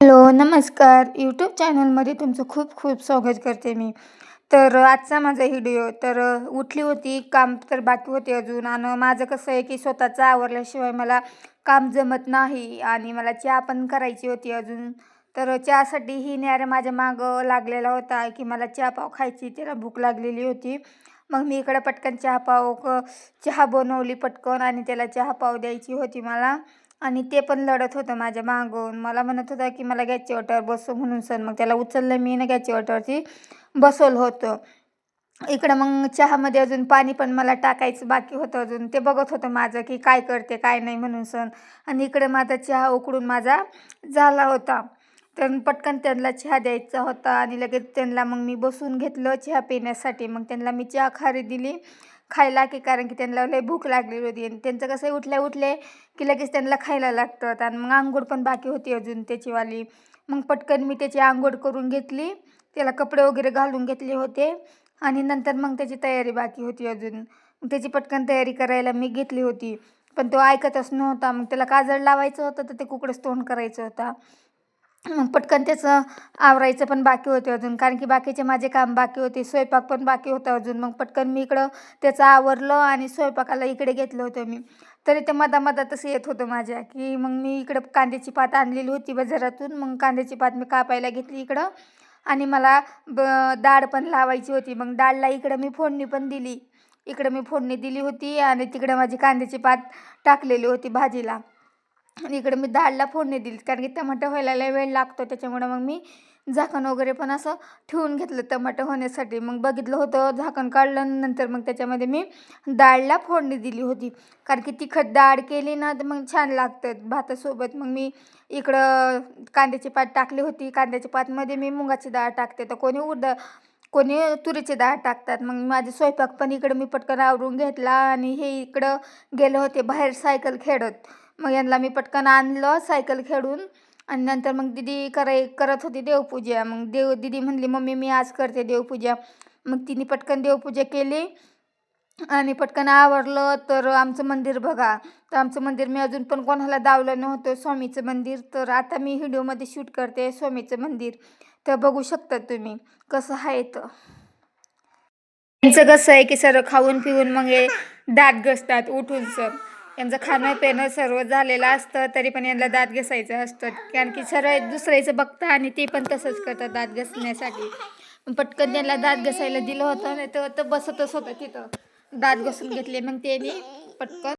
Hello नमस्कार. YouTube चॅनलमध्ये तुमचं खूप खूप स्वागत करते मी. तर आजचा माझा व्हिडिओ तर उठली होती काम तर बाकी होते अजून. आणि माझं कसं आहे की स्वतःचं आवरल्याशिवाय मला काम जमत नाही आणि मला चहा पण करायची होती अजून. तर चहासाठी ही न्यारे माझ्या मागं लागलेला होता की मला चहा पाव खायची त्याला भूक लागलेली होती. मग मी इकडं पटकन चहा पाव चहा बनवली पटकन आणि त्याला चहा पाव द्यायची होती मला. आणि ते पण लढत होतं माझ्या मागून. मला म्हणत होता की मला गॅसच्या वाट्यावर बसव म्हणून सर मग त्याला उचललं मी ना गॅसच्या वाट्यावरती बसवलं होतं. इकडं मग चहामध्ये अजून पाणी पण मला टाकायचं बाकी होतं अजून. ते बघत होतं माझं की काय करते काय नाही म्हणून सण. आणि इकडे माझा चहा उकडून माझा झाला होता. तर पटकन त्यांना चहा द्यायचा होता आणि लगेच त्यांना मग मी बसून घेतलं चहा पिण्यासाठी. मग त्यांना मी चहा खारी दिली खायला की कारण की त्यांना लय भूक लागलेली होती. आणि त्यांचं कसं उठल्या उठले की लगेच त्यांना खायला लागतं. आणि मग आंघोळ पण बाकी होती अजून त्याचीवाली. मग पटकन मी त्याची आंघोळ करून घेतली. त्याला कपडे वगैरे घालून घेतले होते. आणि नंतर मग त्याची तयारी बाकी होती अजून. त्याची पटकन तयारी करायला मी घेतली होती. पण तो ऐकतच नव्हता. मग त्याला काजळ लावायचं होतं तर ते कुकडंच तोंड करायचं होता. पटकन त्याचं आवरायचं पण बाकी होते अजून. कारण की बाकीचे माझे काम बाकी होते स्वयंपाक पण बाकी होता अजून. मग पटकन मी इकडं त्याचं आवरलं आणि स्वयंपाकाला इकडे घेतलं होतं मी. तरी ते मधा मधातच येत होतं माझ्या की मग मी इकडं कांद्याची पात आणलेली होती बाजारातून. मग कांद्याची पात मी कापायला घेतली इकडं. आणि मला ब डाळ पण लावायची होती. मग डाळला इकडं मी फोडणी पण दिली. इकडं मी फोडणी दिली होती आणि तिकडं माझी कांद्याची पात टाकलेली होती भाजीला. इकडे मी डाळला फोडणी दिली. कारण की टमाटे व्हायला लय वेळ लागतो त्याच्यामुळं मग मी झाकण वगैरे पण असं ठेवून घेतलं टमाटे होण्यासाठी. मग बघितलं होतं झाकण काढलं नंतर मग त्याच्यामध्ये मी डाळला फोडणी दिली होती. कारण की तिखट डाळ केली ना तर मग छान लागतं भातासोबत. मग मी इकडं कांद्याची पात टाकली होती. कांद्याच्या पातमध्ये मी मुगाची डाळ टाकते. तर कोणी उड कोणी तुरीची डाळ टाकतात. मग माझे स्वयंपाक पण इकडं मी पटकन आवरून घेतला आणि हे इकडं गेले होते बाहेर सायकल खेळत. मग यांना मी पटकन आणलं सायकल खेळून आणि नंतर मग दिदी कराय करत होती देवपूजा. मग देव दिदी म्हणली मम्मी मी आज करते देवपूजा. मग तिने पटकन देवपूजा केली आणि पटकन आवरलं. तर आमचं मंदिर बघा. तर आमचं मंदिर मी अजून पण कोणाला दावलं नव्हतं स्वामीचं मंदिर. तर आता मी व्हिडिओमध्ये शूट करते स्वामीचं मंदिर. तर बघू शकता तुम्ही कसं आहे तर त्यांचं कसं आहे की सर्व खाऊन पिऊन मग हे दात घसतात उठून सर. यांचं खाणं पिणं सर्व झालेलं असतं तरी पण यांना दात घसायचं असतं. कारण की सर्व दुसऱ्याचं बघता आणि ते पण तसंच करतात दात घसण्यासाठी. पटकन त्यांना दात घसायला दिलं होतं नाही तर बसतच होतं तिथं. दात घसून घेतले मग त्यांनी पटकन.